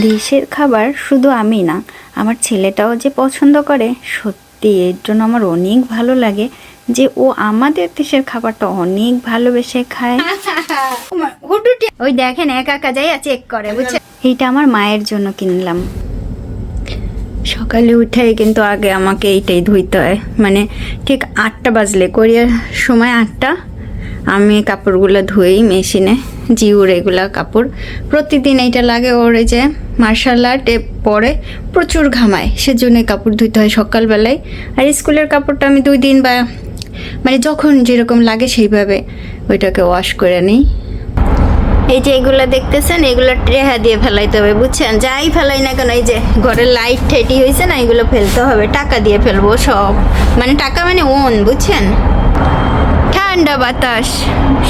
দেশের খাবার শুধু আমি না আমার ছেলেটাও যে পছন্দ করে সত্যি এর জন্য আমার অনেক ভালো লাগে যে ও আমাদের দেশের খাবারটা অনেক ভালোবেসে খায়। ওই দেখেন একা একা যাই চেক করে বুঝছে? এইটা আমার মায়ের জন্য কিনলাম। সকালে উঠে কিন্তু আগে আমাকে এইটাই ধুইতে হয়। মানে ঠিক আটটা বাজলে কোরিয়ার সময় আটটা আমি কাপড়গুলো ধুই মেশিনে, জিউর এগুলা কাপড়। প্রতিদিন এইটা লাগে ওর এই যে মার্শাল আর্ট পরে প্রচুর ঘামায় সেজন্য কাপড় ধুইতে হয় সকালবেলায়। আর স্কুলের কাপড়টা আমি দুই দিন বা মানে যখন যেরকম লাগে সেইভাবে ওইটাকে ওয়াশ করে নিই। এই যে এগুলো দেখতেছেন, এগুলো ট্রেহা দিয়ে ফেলাইতে হবে, বুঝছেন? যাই ফেলাই না কেন, এই যে ঘরের লাইট ঠেটি হয়েছে না, এগুলো ফেলতে হবে, টাকা দিয়ে ফেলব সব। মানে টাকা মানে ওন, বুঝছেন? ঠান্ডা বাতাস।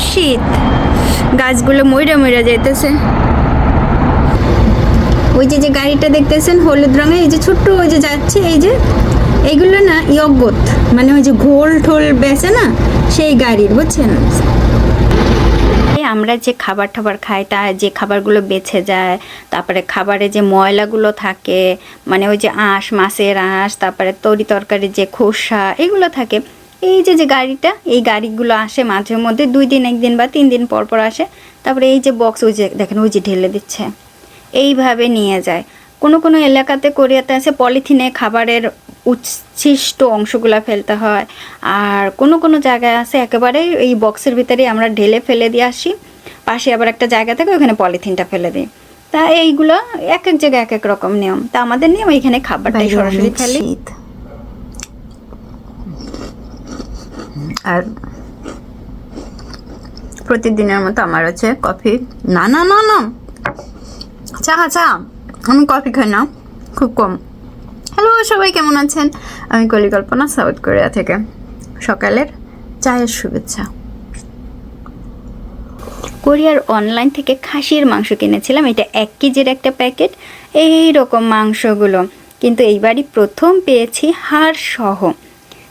শীত। গাছগুলো মইরা মইরা যাইতেছে। ওই যে যে গাড়িটা দেখতেছেন, হলুদ রঙের, এই যে ছোট্ট ওই যে যাচ্ছে, এই যে, এইগুলো না ইয়গত মানে ওই যে ঘোল ঠোল বেচে না, সেই গাড়ির, বুঝছেন? আমরা যে খাবার টাবার খাই, তা যে খাবারগুলো বেছে যায়, তারপরে খাবারে যে ময়লাগুলো থাকে মানে ওই যে আঁশ, মাছের আঁশ, তারপরে তরি তরকারির যে খোসা, এগুলো থাকে। এই যে যে গাড়িটা এই গাড়িগুলো আসে মাঝে মধ্যে দুই দিন একদিন বা তিন দিন পর পর আসে। তারপরে এই যে বক্স ওই যে দেখেন ওই যে ঢেলে দিচ্ছে। এইভাবে নিয়ে যায়। কোনো কোনো এলাকাতে কোরিয়াতে আছে পলিথিনে খাবারের উচ্ছিষ্ট অংশগুলা ফেলতে হয়। আর কোনো কোনো জায়গায় আছে একেবারে এই বক্সের ভিতরে আমরা ঢেলে ফেলে দিয়ে আসি। পাশে আবার একটা জায়গা থাকে ওখানে পলিথিনটা ফেলে দিই। তা এইগুলো এক এক জায়গায় এক এক রকম নিয়ম। তা আমাদের নিয়ম এখানে খাবারটাই সরাসরি ফেলে। আর প্রতিদিনের মতো আমার হচ্ছে কফি। না না না না। চা চা। আমি কফি খাই না, খুব কম। হ্যালো সবাই কেমন আছেন? আমি কলিকল্পনা সাউথ কোরিয়া থেকে। সকালের চায়ের শুভেচ্ছা। কোরিয়ার অনলাইন থেকে খাসির মাংস কিনেছিলাম। এটা এক কেজির একটা প্যাকেট। এই রকম মাংসগুলো। কিন্তু এইবারই প্রথম পেয়েছি হাড় সহ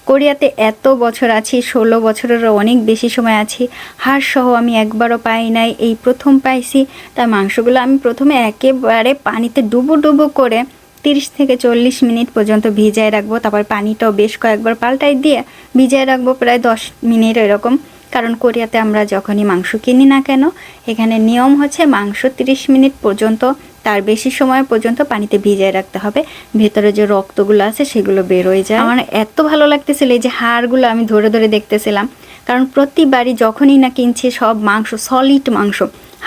কোরিয়াতে এত বছর আছি, ষোলো বছরেরও অনেক বেশি সময় আছি। হাড় সহ আমি একবারও পাই নাই, এই প্রথম পাইছি। তার মাংসগুলো আমি প্রথমে একেবারে পানিতে ডুবো ডুবো করে তিরিশ থেকে চল্লিশ মিনিট পর্যন্ত ভিজায় রাখব। তারপর পানিটাও বেশ কয়েকবার পাল্টাই দিয়ে ভিজায় রাখব, প্রায় দশ মিনিট এরকম। কারণ কোরিয়াতে আমরা যখনই মাংস কিনি না কেন, এখানে নিয়ম হচ্ছে মাংস তিরিশ মিনিট পর্যন্ত তার বেশি সময় পর্যন্ত পানিতে ভিজায় রাখতে হবে। ভেতরে যে রক্তগুলো আছে সেগুলো বেরোয় যায়। আমার এত ভালো লাগতেছিল এই যে হাড়গুলো আমি ধরে ধরে দেখতেছিলাম। কারণ প্রতিবারই যখনই না কিনছি সব মাংস সলিড মাংস,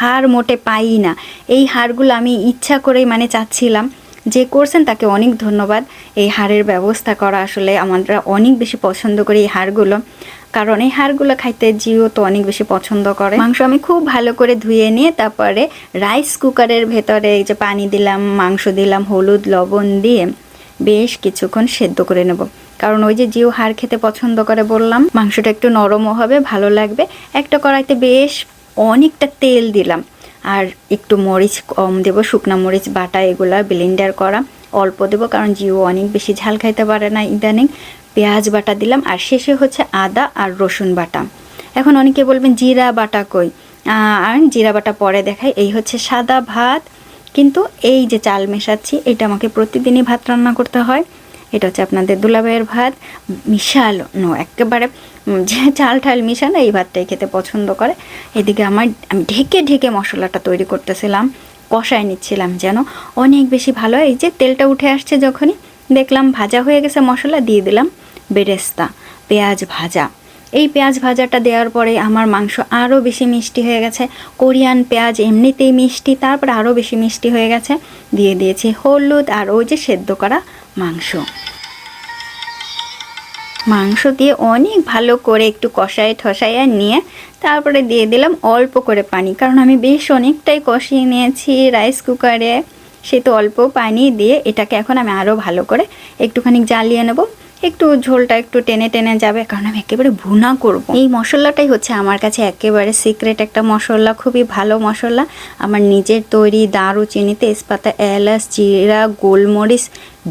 হাড় মোটে পাই না। এই হাড়গুলো আমি ইচ্ছা করেই মানে চাচ্ছিলাম যে করছেন, তাকে অনেক ধন্যবাদ। এই হাড়ের ব্যবস্থা করা আসলে আমরা অনেক বেশি পছন্দ করি এই হাড়গুলো। কারণ এই হাড়গুলো খাইতে জিও তো অনেক বেশি পছন্দ করে। মাংস আমি খুব ভালো করে ধুয়ে নিয়ে তারপরে রাইস কুকারের ভেতরে এই যে পানি দিলাম, মাংস দিলাম, হলুদ, লবণ দিয়ে বেশ কিছুক্ষণ সেদ্ধ করে নেব। কারণ ওই যে জিও হাড় খেতে পছন্দ করে বললাম, মাংসটা একটু নরমও হবে, ভালো লাগবে। একটা কড়াইতে বেশ অনেকটা তেল দিলাম। আর একটু মরিচ কম দেব, শুকনো মরিচ, বাটা এগুলা ব্লেন্ডার করা। অল্প দেবো কারণ জিও অনেক বেশি ঝাল খাইতে পারে না ইদানিং। পেঁয়াজ বাটা দিলাম, আর শেষে হচ্ছে আদা আর রসুন বাটা। এখন অনেকে বলবেন, জিরা বাটা কই? আর জিরা বাটা পরে দেখাই। এই হচ্ছে সাদা ভাত, কিন্তু এই যে চাল মেশাচ্ছি, এটা আমাকে প্রতিদিনই ভাত রান্না করতে হয়। এটা হচ্ছে আপনাদের দুলাভাইয়ের ভাত, মিশানো, একেবারে যে চাল ঠাল মিশানো, এই ভাতটাই খেতে পছন্দ করে। এদিকে আমার, আমি ঢেকে ঢেকে মশলাটা তৈরি করতেছিলাম, কষায় নিচ্ছিলাম যেন অনেক বেশি ভালো এই যে তেলটা উঠে আসছে যখনই দেখলাম ভাজা হয়ে গেছে মশলা, দিয়ে দিলাম বেরেস্তা, পেঁয়াজ ভাজা। এই পেঁয়াজ ভাজাটা দেওয়ার পরে আমার মাংস আরও বেশি মিষ্টি হয়ে গেছে। কোরিয়ান পেঁয়াজ এমনিতেই মিষ্টি, তারপর আরও বেশি মিষ্টি হয়ে গেছে। দিয়ে দিয়েছি হলুদ আর ওই যে সেদ্ধ করা মাংস। মাংস দিয়ে অনেক ভালো করে একটু কষায় ঠসাইয়া নিয়ে তারপরে দিয়ে দিলাম অল্প করে পানি, কারণ আমি বেশ অনেকটাই কষিয়ে নিয়েছি রাইস কুকারে সে তো অল্প পানি দিয়ে এটাকে এখন আমি আরও ভালো করে একটুখানি জ্বালিয়ে নেব। একটু ঝোলটা একটু টেনে টেনে যাবে, কারণ আমি একেবারে ভুনা করব। এই মশলাটাই হচ্ছে আমার কাছে একেবারে সিক্রেট একটা মশলা, খুবই ভালো মশলা। আমার নিজের তৈরি দারুচিনি তেজপাতা, এলাচ, জিরা, গোলমরিচ,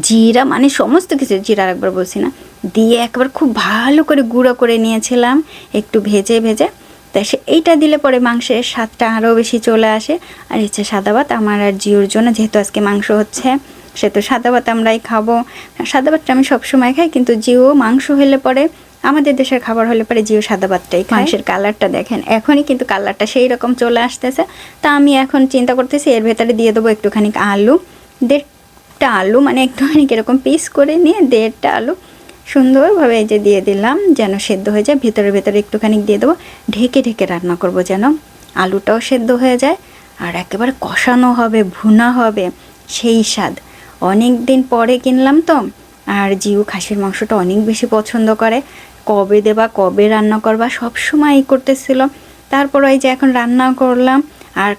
জিরা মানে সমস্ত কিছু জিরা একবার বলছি না, দিয়ে একবার খুব ভালো করে গুঁড়ো করে নিয়েছিলাম। একটু ভেজে ভেজে তাই সে এইটা দিলে পরে মাংসের স্বাদটা আরও বেশি চলে আসে। আর ইচ্ছে সাদা ভাত আমার আর জিওর জন্য, যেহেতু আজকে মাংস হচ্ছে সে তো সাদা ভাত আমরাই খাব। সাদা ভাতটা আমি সবসময় খাই, কিন্তু জিও মাংস হলে পরে, আমাদের দেশের খাবার হলে পরে জিও সাদা ভাতটাই মাংসের কালারটা দেখেন, এখনই কিন্তু কালারটা সেই রকম চলে আসতেছে। তা আমি এখন চিন্তা করতেছি, এর ভেতরে দিয়ে দেবো একটুখানি আলু, দেড়টা আলু মানে একটুখানি এরকম পিস করে নিয়ে দেড়টা আলু। সুন্দরভাবে এই যে দিয়ে দিলাম, যেন সেদ্ধ হয়ে যায়। ভেতরে ভেতরে একটুখানি দিয়ে দেবো। ঢেকে ঢেকে রান্না করব যেন। আলুটাও সেদ্ধ হয়ে যায় আর একেবারে কষানো হবে, ভুনা হবে, সেই স্বাদ। অনেক দিন পরে কিনলাম তো, আর জিউ খাসির মাংসটা অনেক বেশি পছন্দ করে। কবে দেবা, কবে রান্না করবা, সব সময় করতেছিল। তারপর ওই যে এখন রান্না করলাম, আর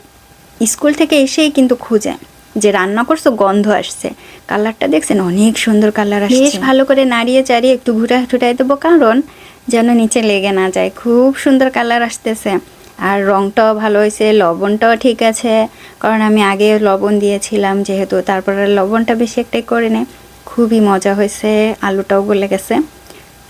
স্কুল থেকে এসেই কিন্তু খুঁজে। যে রান্না করছ গন্ধ আসছে। কালারটা দেখছেন অনেক সুন্দর কালার আসছে। বেশ ভালো করে নাড়িয়ে চাড়িয়ে একটু ঘুরা ঠুটাই দেবো কারণ যেন নিচে লেগে না যায়। খুব সুন্দর কালার আসতেছে। আর রংটাও ভালো হয়েছে লবণটাও ঠিক আছে। কারণ আমি আগে লবণ দিয়েছিলাম যেহেতু তারপর লবণটা বেশি একটাই করে নে। খুবই মজা হয়েছে আলুটাও গলে গেছে।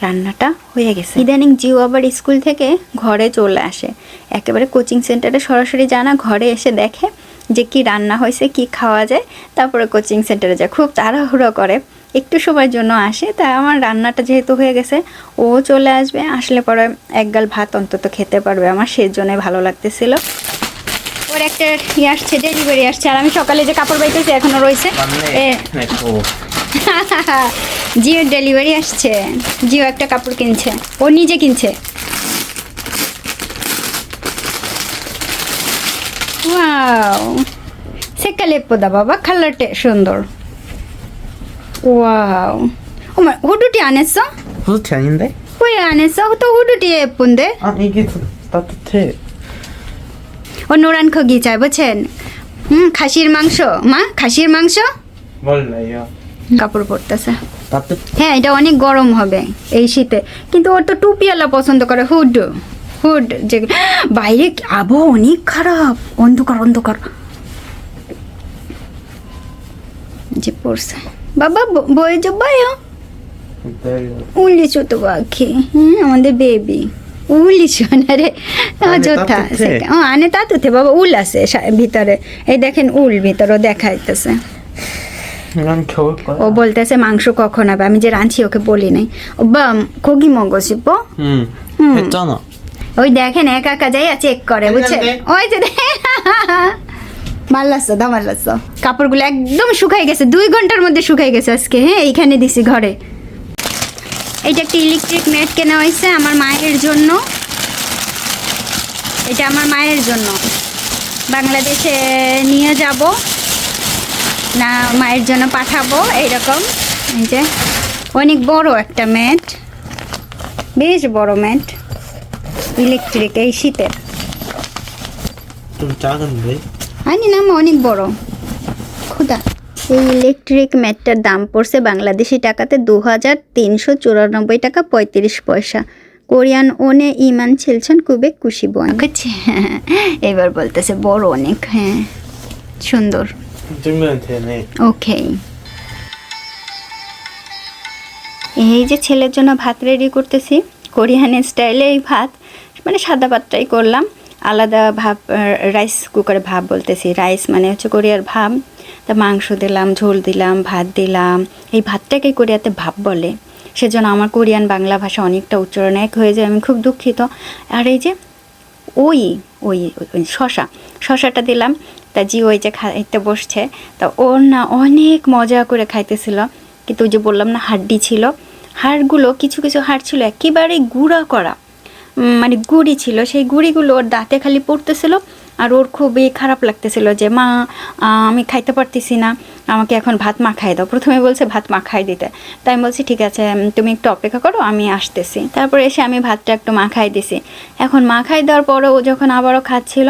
রান্নাটা হয়ে গেছে। ইদানিং জিও আবার স্কুল থেকে ঘরে চলে আসে। একেবারে কোচিং সেন্টারে সরাসরি জানা ঘরে এসে দেখে। যে কি রান্না হয়েছে কি খাওয়া যায় তারপরে কোচিং সেন্টারে যায়। খুব তাড়াহুড়ো করে। একটু সময়ের জন্য আসে। তা আমার রান্নাটা যেহেতু হয়ে গেছে ও চলে আসবে। আসলে পরে একগাল ভাত অন্তত খেতে পারবে। আমার সেজন্যে ভালো লাগতেছিল। ওর একটা ইয়ে আসছে ডেলিভারি আসছে। আর আমি সকালে যে কাপড় বাইতেছি এখনও রয়েছে। জিও ডেলিভারি আসছে। জিও একটা কাপড় কিনছে। ও নিজে কিনছে। ওয়াও সেকালে পোদা বাবা সুন্দর ওয়াও ওমা হুডুটি আনেছো হুডুটি কই তো হুডুটি ও নোরান খগি চাই বুঝছেন হুম খাসির মাংস মা খাসির মাংস বল না ইয়া কাপড় পরতেছে হ্যাঁ এটা অনেক গরম হবে এই শীতে কিন্তু ওর তো টুপিওয়ালা পছন্দ করে হুড ফুড যে বাইরে আবহাওয়া অনেক খারাপ অন্ধকার অন্ধকার। যে পড়ছে। বাবা বয়ে যাবায় উল্লিছো তো বাকি আমাদের বেবি না রে ও আনে তা তো বাবা উল আছে ভিতরে। এই দেখেন উল ভিতরে দেখাইতেছে। ও বলতেছে মাংস কখন হবে? আমি যে রাঁধি ওকে বলি নাই। ও বা খগি মগজ হুম। হুম। ওই দেখেন একা একা যাই চেক করে বুঝছে? ওই যে মাল্লাছো দা মাল্লাছো কাপড়গুলো একদম শুকাই গেছে দুই ঘণ্টার মধ্যে শুকাই গেছে আজকে হ্যাঁ? এইখানে দিছি ঘরে। এইটা একটা ইলেকট্রিক নেট কেনা হয়েছে আমার মায়ের জন্য। এটা আমার মায়ের জন্য। বাংলাদেশে নিয়ে যাব। না মায়ের জন্য পাঠাবো এইরকম। এই যে অনেক বড় একটা ম্যাট বেশ বড় ম্যাট ইলেকট্রিক এই শীতে। তুমি চা আনি না আমার অনেক বড়। খোদা এই ইলেকট্রিক ম্যাটটার দাম পড়ছে বাংলাদেশি টাকাতে দু হাজার তিনশো চুরানব্বই টাকা পঁয়ত্রিশ পয়সা। কোরিয়ান ওনে ইমান ছেলছেন খুবই খুশি বোন বুঝছি এবার বলতেছে বড় অনেক হ্যাঁ। সুন্দর। ওকে এই যে ছেলের জন্য ভাত রেডি করতেছি কোরিয়ান স্টাইলে এই ভাত। মানে সাদা ভাতটাই করলাম। আলাদা ভাব রাইস কুকারে ভাব বলতেছি। রাইস মানে হচ্ছে কোরিয়ার ভাব। তা মাংস দিলাম, ঝোল দিলাম, ভাত দিলাম। এই ভাতটাকে কোরিয়াতে ভাব বলে। সেজন্য আমার কোরিয়ান বাংলা ভাষা অনেকটা উচ্চারণ এক হয়ে যায়। আমি খুব দুঃখিত। আর এই যে ওই ওই শশা, শশাটা দিলাম। তা জি ওই যে খাইতে বসছে। তা ওর না অনেক মজা করে খাইতেছিল। কিন্তু ওই যে বললাম না, হাড্ডি ছিল। হাড়গুলো কিছু কিছু হাড় ছিল। একেবারে গুঁড়া করা। মানে গুড়ি ছিল, সেই গুড়িগুলো ওর দাঁতে খালি পড়তেছিল আর ওর খুবই খারাপ লাগতেছিল যে, মা আমি খাইতে পারতেছি না, আমাকে এখন ভাত মাখাই দাও। প্রথমে বলছে, ভাত মাখাই দিতে। তাই আমি বলছি, ঠিক আছে তুমি একটু অপেক্ষা করো, আমি আসতেছি। তারপর এসে আমি ভাতটা একটু মাখাই দিছি। এখন মাখাই দেওয়ার পরে ও যখন আবারও খাচ্ছিল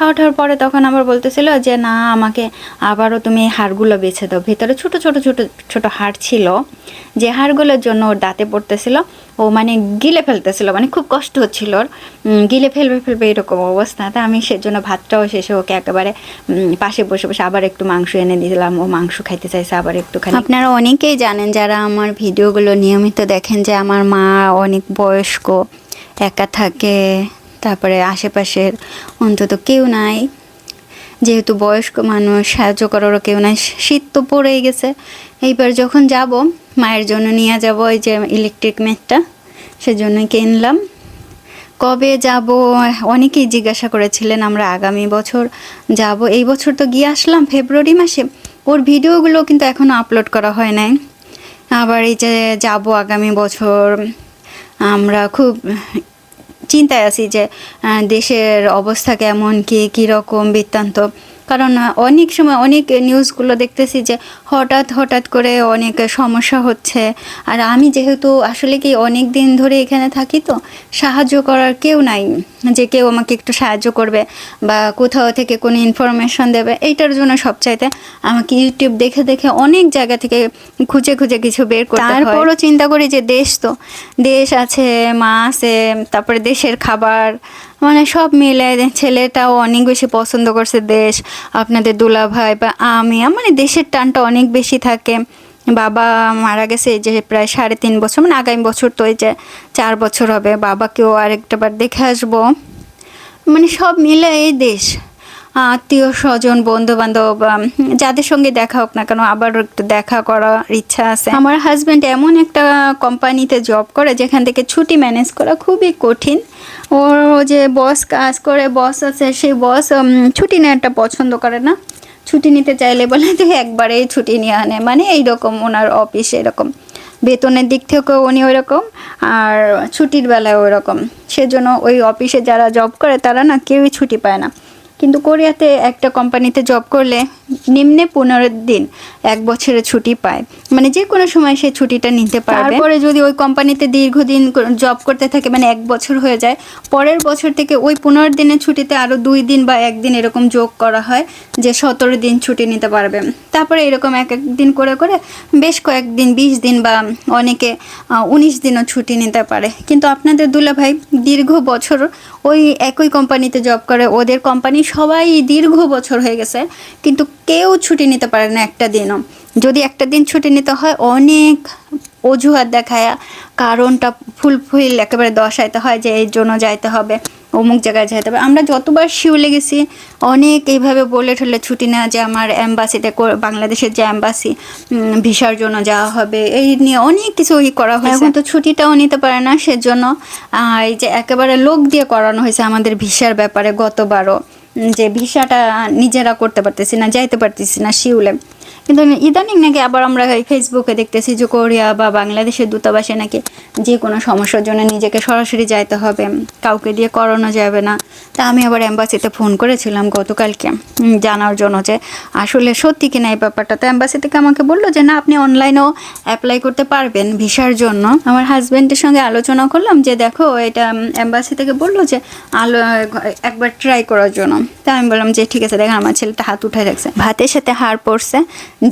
খাওয়া খাওয়ার পরে তখন আবার বলতেছিল যে, না, আমাকে আবারও তুমি এই হাড়গুলো বেছে দাও। ভেতরে ছোট ছোট ছোট ছোট হাড় ছিল। যে হাড়গুলোর জন্য ওর দাঁতে পড়তেছিল, ও মানে গিলে ফেলতেছিল মানে খুব কষ্ট হচ্ছিল ওর। গিলে ফেলবে ফেলবে এরকম অবস্থা। তা আমি সেজন্য ভাতটাও শেষে ওকে একেবারে পাশে বসে বসে আবার একটু মাংস এনে দিলাম। ও মাংস খাইতে চাইছে আবার একটু খাই আপনারা অনেকেই জানেন, যারা আমার ভিডিওগুলো নিয়মিত দেখেন, যে আমার মা অনেক বয়স্ক, একা থাকে। তারপরে আশেপাশের অন্তত কেউ নাই। যেহেতু বয়স্ক মানুষ, সাহায্য করারও কেউ নাই, শীত তো পড়েই গেছে। এইবার যখন যাব, মায়ের জন্য নিয়ে যাব ওই যে ইলেকট্রিক মেটটা সেজন্যই কিনলাম। কবে যাব, অনেকেই জিজ্ঞাসা করেছিলেন, আমরা আগামী বছর যাব। এই বছর তো গিয়ে আসলাম ফেব্রুয়ারি মাসে, ওর ভিডিওগুলো কিন্তু এখনও আপলোড করা হয় নাই। আবার এই যে যাব আগামী বছর, আমরা খুব চিন্তায় আছি যে দেশের অবস্থা কেমন কি কীরকম বৃত্তান্ত। কারণ অনেক সময় অনেক নিউজগুলো দেখতেছি যে হঠাৎ হঠাৎ করে অনেক সমস্যা হচ্ছে। আর আমি যেহেতু আসলে কি অনেক দিন ধরে এখানে থাকি তো, সাহায্য করার কেউ নাই যে কেউ আমাকে একটু সাহায্য করবে বা কোথাও থেকে কোনো ইনফরমেশন দেবে, এইটার জন্য সবচাইতে আমাকে ইউটিউব দেখে দেখে অনেক জায়গা থেকে খুঁজে খুঁজে কিছু বের করতে তারপরও চিন্তা করি যে দেশ তো, দেশ আছে, মা আছে, তারপরে দেশের খাবার মানে সব মিলে ছেলেটাও অনেক বেশি পছন্দ করছে দেশ, আপনাদের দুলাভাই বা আমি। মানে দেশের টানটা অনেক বেশি থাকে। বাবা মারা গেছে এই যে প্রায় সাড়ে তিন বছর মানে আগামী বছর তো এই যে চার বছর হবে। বাবাকেও আরেকটা বার দেখে আসব। মানে সব মিলে এই দেশ। আত্মীয় স্বজন বন্ধু বান্ধব যাদের সঙ্গে দেখা হোক না কেন আবার একটু দেখা করার ইচ্ছা আছে। আমার হাজব্যান্ড এমন একটা কোম্পানিতে জব করে, যেখান থেকে ছুটি ম্যানেজ করা খুবই কঠিন। ওর যে বস কাজ করে বস আছে সেই বস ছুটি নেওয়াটা পছন্দ করে না। ছুটি নিতে চাইলে বলে, তুই একবারেই ছুটি নিয়ে আনে মানে এইরকম ওনার অফিস এরকম। বেতনের দিক থেকেও উনি ওই রকম আর ছুটির বেলায় ওই রকম সেজন্য ওই অফিসে যারা জব করে, তারা না কেউই ছুটি পায় না। কিন্তু কোরিয়াতে একটা কোম্পানিতে জব করলে নিম্নে পনেরো দিন, এক বছরের ছুটি পায়। মানে যে কোনো সময় সে ছুটিটা নিতে পারবে। তারপরে যদি ওই কোম্পানিতে দীর্ঘদিন জব করতে থাকে মানে এক বছর হয়ে যায়, পরের বছর থেকে ওই পনেরো দিনের ছুটিতে আরও দুই দিন বা একদিন এরকম যোগ করা হয় যে সতেরো দিন ছুটি নিতে পারবে। তারপরে এরকম এক এক দিন করে করে বেশ কয়েকদিন, বিশ দিন বা অনেকে উনিশ দিনও ছুটি নিতে পারে। কিন্তু আপনাদের দুলা ভাই দীর্ঘ বছর ওই একই কোম্পানিতে জব করে, ওদের কোম্পানি সবাই দীর্ঘ বছর হয়ে গেছে। কিন্তু কেউ ছুটি নিতে পারে না একটা দিনও। যদি একটা দিন ছুটি নিতে হয়, অনেক অজুহাত দেখায়। কারণটা ফুলফিল একেবারে দশাইতে হয় যে এর জন্য যাইতে হবে, অমুক জায়গায় যাইতে হবে। আমরা যতবার শিউলে গেছি, অনেক এইভাবে বলে ঠলে ছুটি না যে আমার অ্যাম্বাসিতে বাংলাদেশের যে অ্যাম্বাসি ভিসার জন্য যাওয়া হবে, এই নিয়ে অনেক কিছু ই করা হয়েছে। এখন তো ছুটিটাও নিতে পারে না, সেজন্য এই যে একেবারে লোক দিয়ে করানো হয়েছে আমাদের ভিসার ব্যাপারে গতবারও। যে ভিসাটা নিজেরা করতে পারতেছি না যাইতে পারতেছি না শিউলে। কিন্তু ইদানিং নাকি আবার আমরা ফেসবুকে দেখতেছি যে কোরিয়া বা বাংলাদেশের দূতাবাসে নাকি যে কোনো সমস্যার জন্য নিজেকে সরাসরি যাইতে হবে, কাউকে দিয়ে করানো যাবে না। তা আমি আবার অ্যাম্বাসিতে ফোন করেছিলাম গতকালকে জানার জন্য যে আসলে সত্যি কিনা এই ব্যাপারটা। তো অ্যাম্বাসি থেকে আমাকে বলল যে, না, আপনি অনলাইনেও অ্যাপ্লাই করতে পারবেন ভিসার জন্য। আমার হাজব্যান্ডের সঙ্গে আলোচনা করলাম যে, দেখো, এটা অ্যাম্বাসি থেকে বলল যে, আলো, একবার ট্রাই করার জন্য। তা আমি বললাম যে, ঠিক আছে, দেখেন, আমার ছেলেটা হাত উঠে রাখছে। ভাতের সাথে হাড় পড়ছে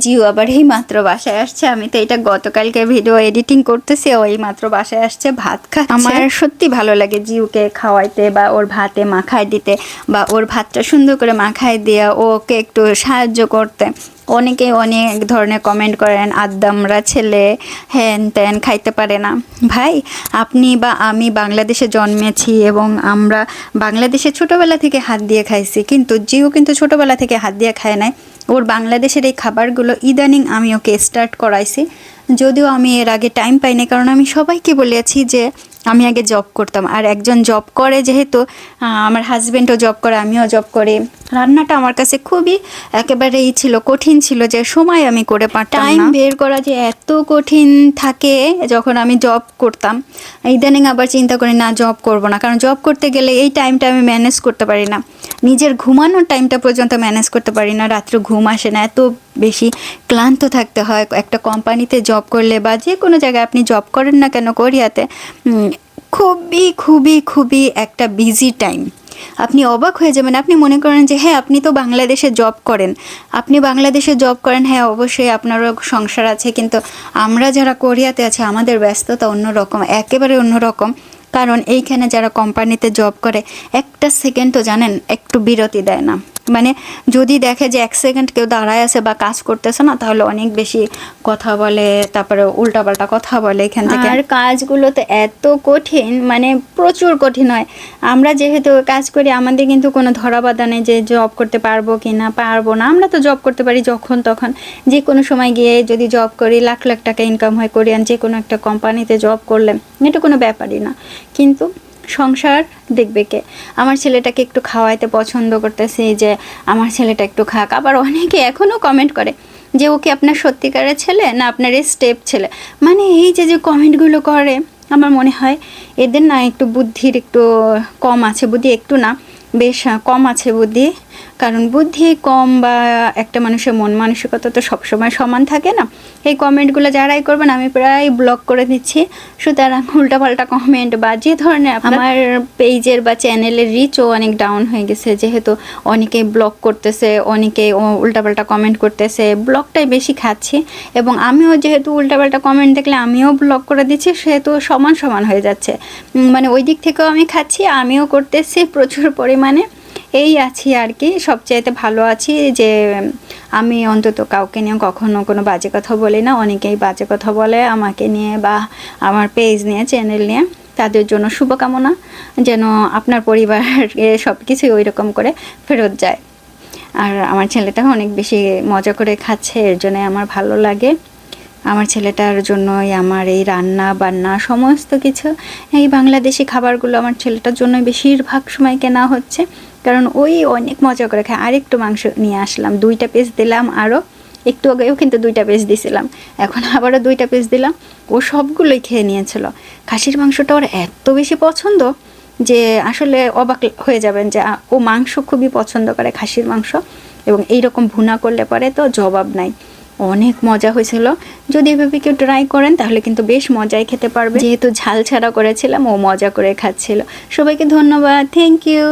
জিও আবার এই মাত্র বাসায় আসছে। আমি তো এটা গতকালকে ভিডিও এডিটিং করতেছি ওই মাত্র বাসায় আসছে, ভাত খাচ্ছে। আমার সত্যি ভালো লাগে জিওকে খাওয়াইতে বা ওর ভাতে মাখায় দিতে বা ওর ভাতটা সুন্দর করে মাখায় দিয়ে ওকে একটু সাহায্য করতে। অনেকে অনেক ধরনের কমেন্ট করেন, আদ্দামরা ছেলে হ্যান ত্যান খাইতে পারে না। ভাই, আপনি বা আমি বাংলাদেশে জন্মেছি এবং আমরা বাংলাদেশে ছোটোবেলা থেকে হাত দিয়ে খাইছি, কিন্তু জিও কিন্তু ছোটোবেলা থেকে হাত দিয়ে খায় নাই। ওর বাংলাদেশের এই খাবারগুলো ইদানিং আমি ওকে স্টার্ট করাইছি। যদিও আমি এর আগে টাইম পাইনি, কারণ আমি সবাইকে বলেছি যে আমি আগে জব করতাম। আর একজন জব করে যেহেতু আমার হাজব্যান্ডও জব করে, আমিও জব করি। রান্নাটা আমার কাছে খুবই একেবারেই ছিল কঠিন ছিল যে সময় আমি করে পারতাম টাইম বের করা যে এত কঠিন থাকে যখন আমি জব করতাম ইদানিং আবার চিন্তা করি না জব করব না। কারণ জব করতে গেলে এই টাইমটা আমি ম্যানেজ করতে পারি না। নিজের ঘুমানোর টাইমটা পর্যন্ত ম্যানেজ করতে পারি না। রাত্রে ঘুম আসে না। এত বেশি ক্লান্ত থাকতে হয়। একটা কোম্পানিতে জব করলে বা যে কোনো জায়গায় আপনি জব করেন না কেন কোরিয়াতে খুবই খুবই খুবই একটা বিজি টাইম আপনি অবাক হয়ে যাবেন। আপনি মনে করেন যে হ্যাঁ আপনি তো বাংলাদেশে জব করেন। আপনি বাংলাদেশে জব করেন হ্যাঁ অবশ্যই আপনারও সংসার আছে, কিন্তু আমরা যারা কোরিয়াতে আছি, আমাদের ব্যস্ততা অন্যরকম, একেবারে অন্যরকম। কারণ এইখানে যারা কোম্পানিতে জব করে, একটা সেকেন্ড তো জানেন, একটু বিরতি দেয় না। মানে যদি দেখে যে এক সেকেন্ড কেউ দাঁড়ায় আছে বা কাজ করতেছে না, তাহলে অনেক বেশি কথা বলে, তারপরে উল্টাপাল্টা কথা বলে এখান থেকে। আর কাজগুলো তো এত কঠিন মানে প্রচুর কঠিন হয়। আমরা যেহেতু কাজ করি, আমাদের কিন্তু কোনো ধরা ধরাবাধা নেই যে জব করতে পারব কি না, পারব না। আমরা তো জব করতে পারি যখন তখন। যে কোনো সময় গিয়ে যদি জব করি, লাখ লাখ টাকা ইনকাম হয়, কোরিয়ান যে কোনো একটা কোম্পানিতে জব করলে, এটা কোনো ব্যাপারই না। কিন্তু সংসার দেখবে কে? আমার ছেলেটাকে একটু খাওয়াইতে পছন্দ করতেছি যে আমার ছেলেটা একটু খাক। আবার অনেকে এখনও কমেন্ট করে যে, ও কি আপনার সত্যিকারের ছেলে না আপনার স্টেপ ছেলে? মানে এই যে যে কমেন্টগুলো করে, আমার মনে হয় এদের না একটু বুদ্ধির একটু কম আছে বুদ্ধি, একটু না, বেশ কম আছে বুদ্ধি। কারণ বুদ্ধি কম বা একটা মানুষের মন মানসিকতা তো সবসময় সমান থাকে না। এই কমেন্টগুলো যারাই করবেন আমি প্রায় ব্লক করে দিচ্ছি। সুতরাং উল্টাপাল্টা কমেন্ট বা যে ধরনের আমার পেজের বা চ্যানেলের রিচও অনেক ডাউন হয়ে গেছে। যেহেতু অনেকে ব্লক করতেছে অনেকে উল্টাপাল্টা কমেন্ট করতেছে ব্লকটাই বেশি খাচ্ছি। এবং আমিও যেহেতু উল্টাপাল্টা কমেন্ট দেখলে আমিও ব্লক করে দিচ্ছি সেহেতু সমান সমান হয়ে যাচ্ছে। মানে ওই দিক থেকেও আমি খাচ্ছি আমিও করতেছি প্রচুর পরিমাণে। এই আছি আর কি, সবচাইতে ভালো আছি যে, আমি অন্তত কাউকে নিয়ে কখনো কোনো বাজে কথা বলি না। অনেকেই বাজে কথা বলে আমাকে নিয়ে বা আমার পেজ নিয়ে চ্যানেল নিয়ে। তাদের জন্য শুভকামনা, যেন আপনার পরিবার সব কিছুই ওই রকম করে ফেরত যায়। আর আমার ছেলেটা অনেক বেশি মজা করে খাচ্ছে, এর জন্য আমার ভালো লাগে। আমার ছেলেটার জন্যই আমার এই রান্না বান্না সমস্ত কিছু। এই বাংলাদেশি খাবারগুলো আমার ছেলেটার জন্য বেশিরভাগ সময় কেনা হচ্ছে। কারণ ওই অনেক মজা করে খায় আরেকটু মাংস নিয়ে আসলাম, দুইটা পিস দিলাম আরও একটু আগেও কিন্তু দুইটা পিস দিছিলাম। এখন আবারও দুইটা পিস দিলাম। ও সবগুলোই খেয়ে নিয়েছিল। খাসির মাংসটা ওর এত বেশি পছন্দ যে আসলে অবাক হয়ে যাবেন যে ও মাংস খুবই পছন্দ করে খাসির মাংস এবং এই রকম ভুনা করলে পরে তো জবাব নাই। অনেক মজা হয়েছিল। যদি এভাবে কেউ ট্রাই করেন তাহলে কিন্তু বেশ মজাই খেতে পারবে। যেহেতু ঝাল ছাড়া করেছিলাম, ও মজা করে খাচ্ছিল। সবাইকে ধন্যবাদ। Thank you